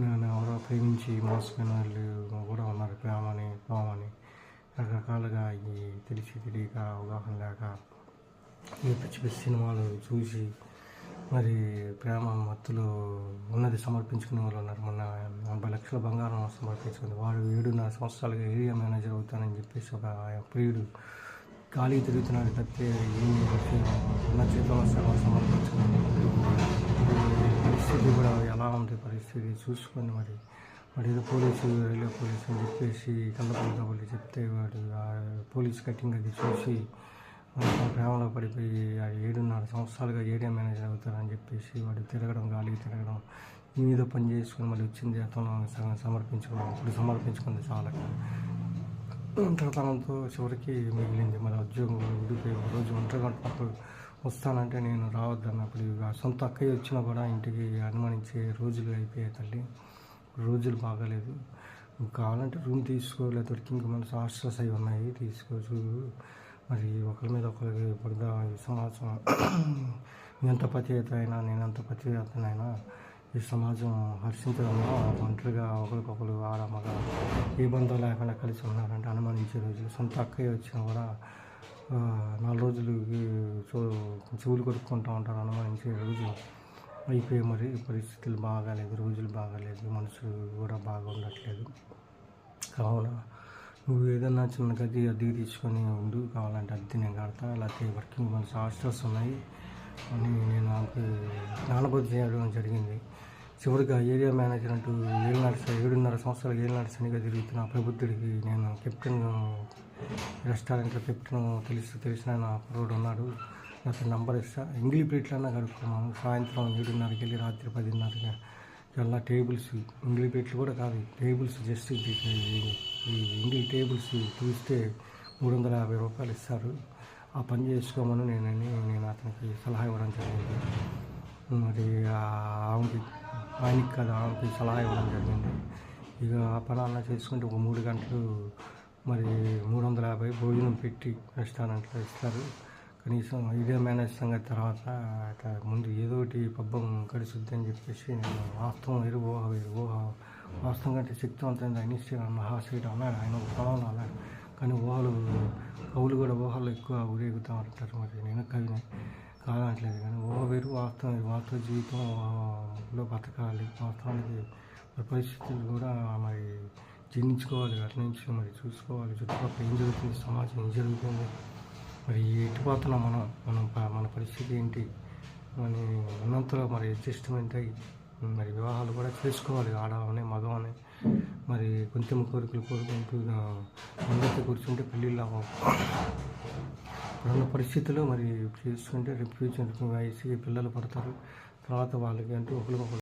నేను ఎవరో ప్రేమించి మోసపోయిన వాళ్ళు కూడా ఉన్నారు. ప్రేమని ప్రేమని రకరకాలుగా ఈ తెలిసి తెలియక అవగాహన లేక ఈ పిచ్చి పిచ్చి సినిమాలు చూసి మరి ప్రేమ మత్తులో ఉన్నది సమర్పించుకునే వాళ్ళు ఉన్నారు. మొన్న నలభై లక్షల బంగారం సమర్పించుకుంది. వాడు ఏడున్నర సంవత్సరాలుగా ఏరియా మేనేజర్ అవుతానని చెప్పేసి ఒక ప్రియుడు ఖాళీ తిరుగుతున్నాడు తప్పితే ఏమి ఉన్న చేతిలో సమర్పించుకుని పరిస్థితి కూడా ఎలా ఉంది? పరిస్థితి చూసుకొని మరి వాడు ఏదో పోలీసు రైల్వే పోలీసు అని చెప్పేసి కళ్ళపల్లి కాబట్టి చెప్తే వాడు ఆ పోలీస్ కటింగ్ అది చూసి ప్రేమలో పడిపోయి ఆ ఏడున్నర సంవత్సరాలుగా ఏరియా మేనేజర్ అవుతారని చెప్పేసి వాడు తిరగడం గాలికి తిరగడం మీద పని చేసుకుని మళ్ళీ వచ్చింది. అతను సగం సమర్పించుకోవడం ఇప్పుడు సమర్పించుకుంది చాలా. తనతో చివరికి మిగిలింది. మళ్ళీ ఉద్యోగం ఊడిపోయి రోజు ఒంటరిగా ఉంటున్నప్పుడు వస్తానంటే నేను రావద్దన్నప్పుడు ఇక సొంత అక్కయ్య వచ్చినా కూడా ఇంటికి అనుమానించే రోజులు అయిపోయాయి తల్లి. రోజులు బాగాలేదు. కావాలంటే రూమ్ తీసుకో లేకపోతే ఇంకా మన హాస్టల్స్ అవి ఉన్నాయి తీసుకోవచ్చు మరి ఒకరి మీద ఒకరికి పడదా ఈ సమాజం? ఎంత పతివేత అయినా నేను ఎంత పతివేతనైనా ఈ సమాజం హర్షించడంలో ఒంటరిగా ఒకరికొకరు ఆడ మగ ఏ బంధం లేకుండా కలిసి ఉన్నారంటే అనుమానించే రోజు సొంత అక్కయ్య వచ్చినా కూడా నాలుగు రోజులు చెవులు కొట్టుకుంటూ ఉంటారు అనుమానించే రోజు అయిపోయి మరి పరిస్థితులు బాగాలేదు రోజులు బాగాలేదు మనసు కూడా బాగా ఉండట్లేదు కావున నువ్వు ఏదన్నా చిన్న గది అద్దెకి తీసుకొని ఉండు కావాలంటే అద్దె నేను కడతా లేకపోతే వర్కింగ్ మన హాస్టల్స్ ఉన్నాయి. అని నేను నాకు జ్ఞానబోధ చేయడం జరిగింది. చివరికి ఏరియా మేనేజర్ అంటూ ఏడున్నర ఏడున్నర సంవత్సరాలు ఏడున్నర శనిగా తిరుగుతున్న ఆ ప్రబుద్ధుడికి నేను కెప్టెన్ రెస్టారెంట్లో కెప్టెన్ తెలుసు తెలిసిన నా రోడ్ ఉన్నాడు. అతని నంబర్ ఇస్తా ఇంగ్లీ ప్లేట్లన్నా గడుపుకున్నాను సాయంత్రం ఏడున్నరకి వెళ్ళి రాత్రి పదిన్నరకి ఇలా టేబుల్స్ ఇంగ్లీ ప్లేట్లు కూడా కాదు టేబుల్స్ జస్ట్ ఈ- ఈ ఇంగ్లీ టేబుల్స్ చూస్తే మూడు వందల యాభై రూపాయలు ఇస్తారు. ఆ పని చేసుకోమని నేనని నేను అతనికి సలహా ఇవ్వడం జరిగింది. మరి ఆమెకి ఆయనకి కదా ఆమెకి సలహా ఇవ్వడం జరిగింది. ఇక ఆ పని అలా చేసుకుంటే ఒక మూడు గంటలు మరి మూడు వందల యాభై భోజనం పెట్టి రెస్టారెంట్లో ఇస్తారు. కనీసం ఇదే మేనేజ్ సంగతి తర్వాత ముందు ఏదో ఒకటి పబ్బం గడుచుద్ది అని చెప్పేసి నేను వాస్తవం వేరు ఊహ ఊహ వాస్తవం కంటే శక్తివంతమైన అనిశ్చయం మహాశయుడు అన్నాడు ఆయన ఒక పొలంలో అన్నాడు. కానీ ఊహలు కవులు కూడా ఊహలు ఎక్కువ ఊరేగుతూ ఉంటారు మరి నేను కవిని. కాదట్లేదు కానీ ఓ వేరు వాస్తవం వాస్తవ జీవితంలో బతకాలి. వాస్తవానికి పరిస్థితులు కూడా మరి జీర్ణించుకోవాలి అట్ల నుంచి మరి చూసుకోవాలి. చుట్టుపక్కల ఏం జరుగుతుంది? సమాజం ఏం జరుగుతుంది? మరి ఎటుపోతున్నాం మనం? మనం మన పరిస్థితి ఏంటి? మరి ఉన్నంతలో మరి అడ్జస్ట్మెంట్ అయ్యి మరి వివాహాలు కూడా చేసుకోవాలి. ఆడవని మగవని మరి కొంచెం కోరికలు కోరుకుంటూ అందరితో కూర్చుంటే పెళ్ళిళ్ళు అవ్వవు. ఇప్పుడున్న పరిస్థితుల్లో మరి చేసుకుంటే రేపు ఫ్యూచర్ వయసు పిల్లలు పడతారు. తర్వాత వాళ్ళకి అంటూ ఒకరికొకరు